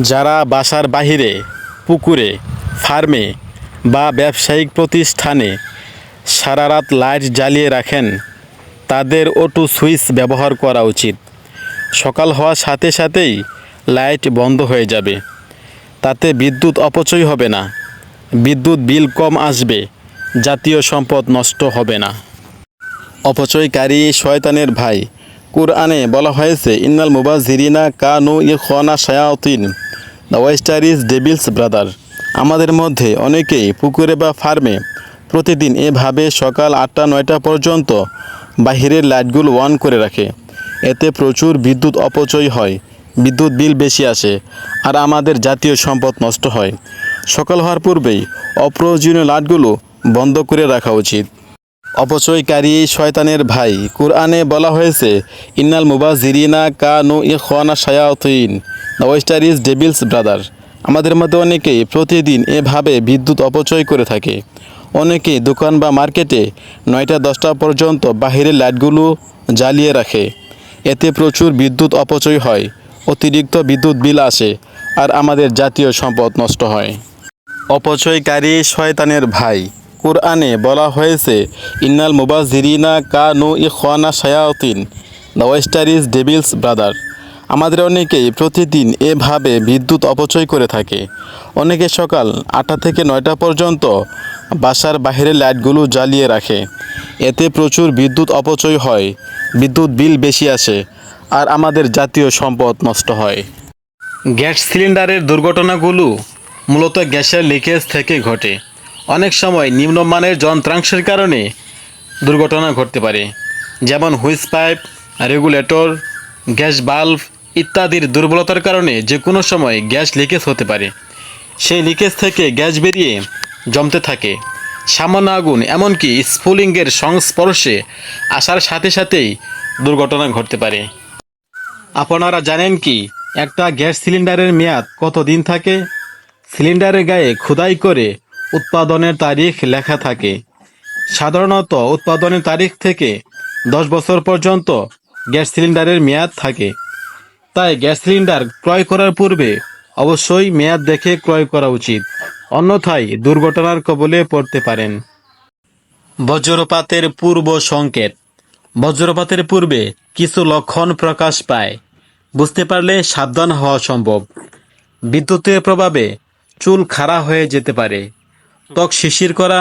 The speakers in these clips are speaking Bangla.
যারা বাসার বাহিরে, পুকুরে, ফার্মে বা ব্যবসায়িক প্রতিষ্ঠানে সারা রাত লাইট জ্বালিয়ে রাখেন, তাদের ওটু সুইচ ব্যবহার করা উচিত। সকাল হওয়ার সাথে সাথেই লাইট বন্ধ হয়ে যাবে। তাতে বিদ্যুৎ অপচয় হবে না। বিদ্যুৎ বিল কম আসবে, জাতীয় সম্পদ নষ্ট হবে না। অপচয়কারী শয়তানের ভাই কুরআনে বলা হয়েছে, ইন্নাল মুবাজিরিনা কানু ইখওয়ানা শায়াতিন। The waster is devil's brother আমাদের মধ্যে অনেকেই পুকুরে বা ফার্মে প্রতিদিন এভাবে সকাল আটটা, নয়টা পর্যন্ত বাহিরের লাইটগুলো অন করে রাখে। এতে প্রচুর বিদ্যুৎ অপচয় হয়, বিদ্যুৎ বিল বেশি আসে, আর আমাদের জাতীয় সম্পদ নষ্ট হয়। সকাল হওয়ার পূর্বেই অপ্রয়োজনীয় লাইটগুলো বন্ধ করে রাখা উচিত। অপচয়কারী শয়তানের ভাই। কুরআনে বলা হয়েছে, ইন্নাল মুবাজিরিনা কানু ইখওয়ানা শায়াতিন। The waster is devil's brother আমাদের মধ্যে অনেকেই প্রতিদিন এভাবে বিদ্যুৎ অপচয় করে থাকে। অনেকেই দোকান বা মার্কেটে নয়টা, দশটা পর্যন্ত বাহিরের লাইটগুলো জ্বালিয়ে রাখে। এতে প্রচুর বিদ্যুৎ অপচয় হয়, অতিরিক্ত বিদ্যুৎ বিল আসে, আর আমাদের জাতীয় সম্পদ নষ্ট হয়। অপচয়কারী শয়তানের ভাই। কোরআনে বলা হয়েছে, ইন্নাল মুবাজিরিনা কানু ইখওয়ানা শায়াতিন, the waster is devil's brother. আমাদের অনেকেই প্রতিদিন এভাবে বিদ্যুৎ অপচয় করে থাকে। অনেকে সকাল আটটা থেকে নয়টা পর্যন্ত বাসার বাইরের লাইটগুলো জ্বালিয়ে রাখে। এতে প্রচুর বিদ্যুৎ অপচয় হয়, বিদ্যুৎ বিল বেশি আসে, আর আমাদের জাতীয় সম্পদ নষ্ট হয়। গ্যাস সিলিন্ডারের দুর্ঘটনাগুলো মূলত গ্যাসের লিকেজ থেকে ঘটে। অনেক সময় নিম্নমানের যন্ত্রাংশের কারণে দুর্ঘটনা ঘটতে পারে, যেমন হুইস পাইপ, রেগুলেটর, গ্যাস বাল্ব ইত্যাদির দুর্বলতার কারণে যে কোনো সময় গ্যাস লিকেজ হতে পারে। সেই লিকেজ থেকে গ্যাস বেরিয়ে জমতে থাকে। সামান্য আগুন, এমনকি স্ফুলিঙ্গের সংস্পর্শে আসার সাথে সাথেই দুর্ঘটনা ঘটতে পারে। আপনারা জানেন কি, একটা গ্যাস সিলিন্ডারের মেয়াদ কত দিন থাকে? সিলিন্ডারের গায়ে খোদাই করে উৎপাদনের তারিখ লেখা থাকে। সাধারণত উৎপাদনের তারিখ থেকে দশ বছর পর্যন্ত গ্যাস সিলিন্ডারের মেয়াদ থাকে। তাই গ্যাস সিলিন্ডার ক্রয় করার পূর্বে অবশ্যই মেয়াদ দেখে ক্রয় করা উচিত, অন্যথায় দুর্ঘটনার কবলে পড়তে পারেন। বজ্রপাতের পূর্ব সংকেত। বজ্রপাতের পূর্বে কিছু লক্ষণ প্রকাশ পায়। বুঝতে পারলে সাবধান হওয়া সম্ভব। বিদ্যুতের প্রভাবে চুল খাড়া হয়ে যেতে পারে। ত্বক শিশির করা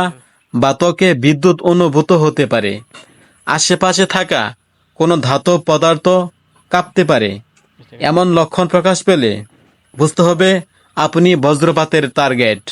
বা ত্বকে বিদ্যুৎ অনুভূত হতে পারে। আশেপাশে থাকা কোনো ধাতব পদার্থ কাঁপতে পারে। এমন লক্ষণ প্রকাশ পেলে বুঝতে হবে আপনি বজ্রপাতের টার্গেট